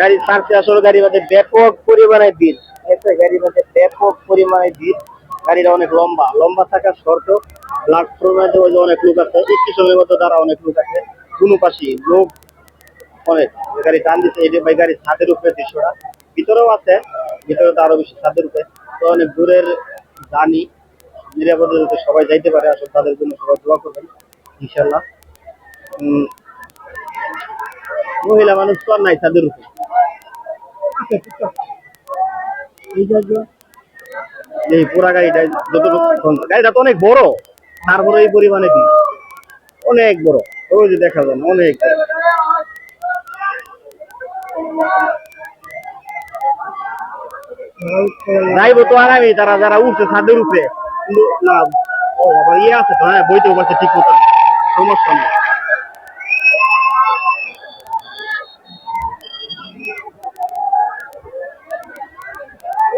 গাড়ি আসলে মধ্যে ব্যাপক পরিমাণে ভিড়। মধ্যে ব্যাপক পরিমাণে ভিড়। গাড়িটা অনেক লম্বা। লম্বা থাকার অনেক লোক আছে স্টেশনের অনেক লোক আছে। কোনো পাশে লোক অনেক। গাড়ি টান দিচ্ছে এই যে ভাই গাড়ি ছাদের উপরে দৃশ্যটা। ভিতরেও আছে ভিতরে তো আরও বেশি ছাদের উপরে। তো অনেক দূরের জানি, নিরাপদে যাতে সবাই যাইতে পারে, আসলে তাদের জন্য সবাই দোয়া করবেন ইনশাল্লাহ মহিলা মানুষ তো আর নাই ছাদের উপরে। এই পুরা গাড়িটা গাড়িটা তো অনেক বড়। তারপরে এই অনেক বড়। ওই যে দেখা অনেক তারা যারা উঠছে, ছাদের উপরে। না, ও ইয়ে আছে তো হ্যাঁ বইতেও পারছে ঠিক মতো সমস্যা নেই।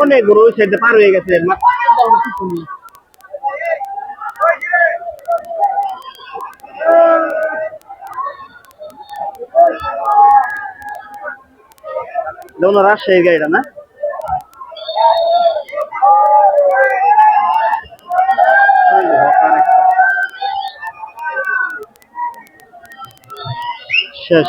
অনেক ওই সাইডে পার হয়ে গেছে রাজশাহীর গাড়িটা না। শেষ